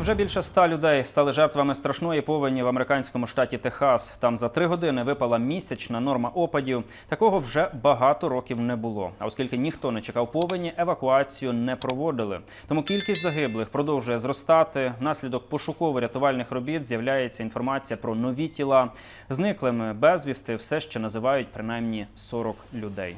Вже більше ста людей стали жертвами страшної повені в американському штаті Техас. Там за три години випала місячна норма опадів. Такого вже багато років не було. А оскільки ніхто не чекав повені, евакуацію не проводили. Тому кількість загиблих продовжує зростати. Внаслідок пошуково-рятувальних робіт з'являється інформація про нові тіла. Зниклими безвісти все ще називають принаймні 40 людей.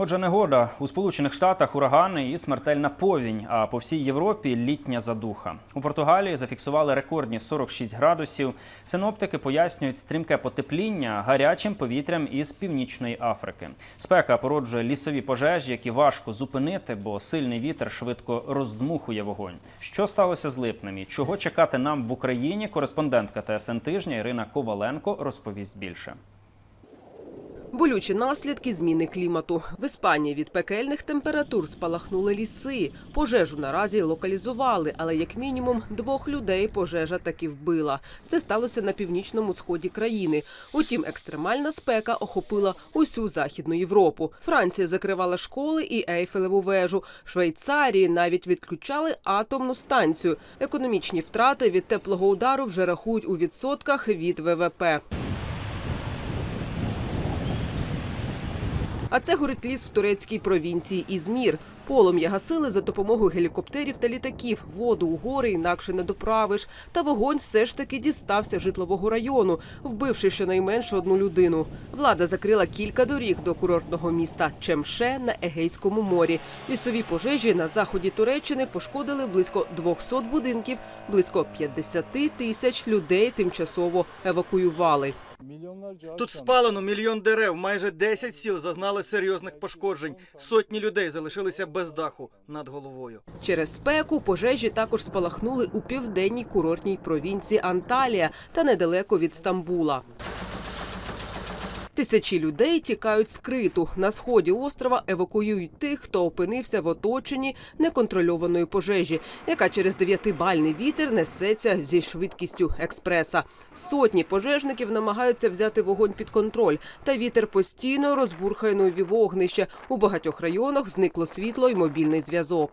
Отже, негода у Сполучених Штатах урагани і смертельна повінь. А по всій Європі літня задуха. У Португалії зафіксували рекордні 46 градусів. Синоптики пояснюють стрімке потепління гарячим повітрям із північної Африки. Спека породжує лісові пожежі, які важко зупинити, бо сильний вітер швидко роздмухує вогонь. Що сталося з липнем і чого чекати нам в Україні? Кореспондентка ТСН тижня Ірина Коваленко розповість більше. Болючі наслідки зміни клімату. В Іспанії від пекельних температур спалахнули ліси. Пожежу наразі локалізували, але як мінімум двох людей пожежа таки вбила. Це сталося на північному сході країни. Утім, екстремальна спека охопила усю західну Європу. Франція закривала школи і Ейфелеву вежу. Швейцарії навіть відключали атомну станцію. Економічні втрати від теплого удару вже рахують у відсотках від ВВП. А це горить ліс в турецькій провінції Ізмір. Полум'я гасили за допомогою гелікоптерів та літаків. Воду у гори інакше не доправиш. Та вогонь все ж таки дістався житлового району, вбивши щонайменше одну людину. Влада закрила кілька доріг до курортного міста Чемше на Егейському морі. Лісові пожежі на заході Туреччини пошкодили близько 200 будинків, близько 50 тисяч людей тимчасово евакуювали. Тут спалено мільйон дерев, майже 10 сіл зазнали серйозних пошкоджень. Сотні людей залишилися без даху над головою. Через спеку пожежі також спалахнули у південній курортній провінції Анталія та недалеко від Стамбула. Тисячі людей тікають з криту. На сході острова евакуюють тих, хто опинився в оточенні неконтрольованої пожежі, яка через дев'ятибальний вітер несеться зі швидкістю експреса. Сотні пожежників намагаються взяти вогонь під контроль, та вітер постійно розбурхає нові вогнища. У багатьох районах зникло світло і мобільний зв'язок.